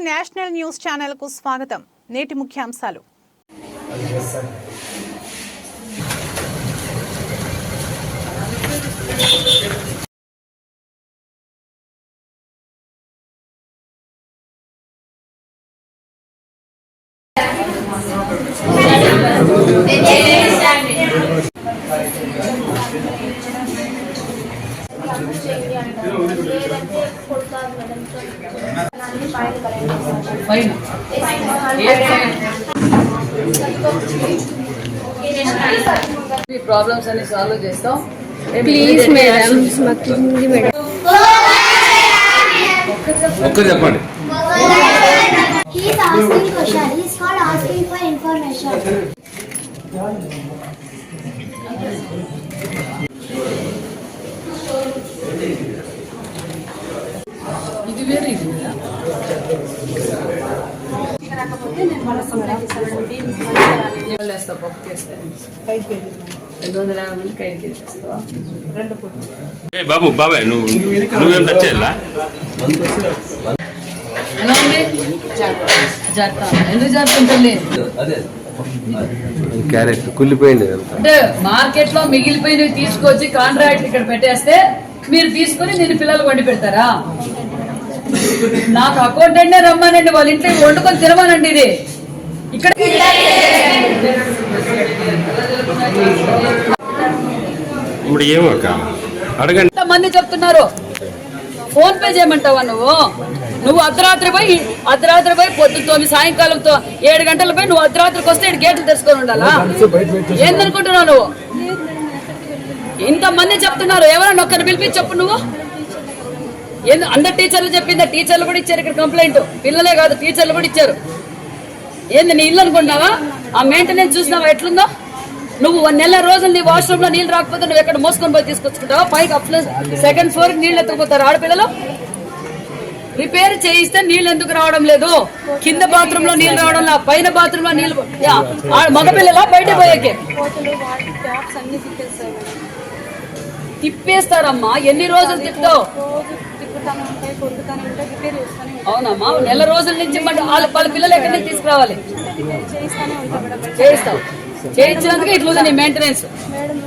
National news ఛానల్కు స్వాగతం. నేటి ముఖ్యాంశాలు. ఫైన్ మీ ప్రాబ్లమ్స్ అన్ని సాల్వ్ చేస్తాం ప్లీజ్ మేడం మాకు మేడం ఒక్కరు చెప్పండి He's asking question. He's not asking for information. వేస్తావా ఏ బాబు బాబాయ్ నువ్వు నువ్వేం టచ్ చేయాలా క్యారెట్ కుళ్ళిపోయింది అంటే మార్కెట్లో మిగిలిపోయినవి తీసుకొచ్చి కాంట్రాక్ట్ ఇక్కడ పెట్టేస్తే మీరు తీసుకొని నేను పిల్లలు వండి పెడతారా? నాకు అకౌంటెంట్ రమ్మానండి వాళ్ళ ఇంట్లో వండుకొని తినమానండి ఇది. ఇక్కడ ఇప్పుడు ఏమో అడగండి. మంది చెప్తున్నారు? ఫోన్ పే చేయమంటావా నువ్వు? నువ్వు అర్ధరాత్రి పోయి అర్ధరాత్రి పోయి పొద్దు తొమ్మిది సాయంకాలంతో ఏడు గంటల పోయి నువ్వు అర్ధరాత్రికి వస్తే గేట్లు తెరుచుకొని ఉండాలా? ఏందనుకుంటున్నావు నువ్వు? ఇంతమంది చెప్తున్నారు ఎవరన్నా ఒక్కరిని పిలిపించి చెప్పు నువ్వు. అందరు టీచర్లు చెప్పిందా టీచర్లు కూడా ఇచ్చారు ఇక్కడ కంప్లైంట్ పిల్లలే కాదు టీచర్లు కూడా ఇచ్చారు. ఏంది నీ ఇల్లు అనుకుంటున్నావా? ఆ మెయింటెనెన్స్ చూసినావా? ఎట్లుందో? నువ్వు వన్ నెల రోజులు నీ వాష్రూమ్లో నీళ్ళు రాకపోతే నువ్వు ఎక్కడ మోసుకొని పోయి తీసుకొచ్చుకుంటావా? పైకి అప్లై సెకండ్ ఫ్లోర్ నీళ్ళు ఎత్తుకుపోతారు ఆడపిల్లలు. రిపేర్ చేయిస్తే నీళ్ళు ఎందుకు రావడం లేదు? కింద బాత్రూమ్లో నీళ్ళు రావడం లా పైన బాత్రూమ్లో నీళ్ళు యా, ఆ మగపిల్లలా బయట పోయాకే. తిప్పేస్తారమ్మా ఎన్ని రోజులు తిప్పుతావు? రోజు తిప్పుతానే ఉంటాయి కొరుకుతానే ఉంటాయి రిపేర్ చేస్తానే ఉంటాయి అవునమ్మా నెల రోజుల నుంచి మరి వాళ్ళ వాళ్ళ పిల్లలు ఎక్కడి నుంచి తీసుకురావాలి? రిపేర్ చేయిస్తానే ఉంటాయి మేడం. చేయిస్తావు చేయించినందుకు ఇట్లుంది నీ మెయింటెనెన్స్ మేడం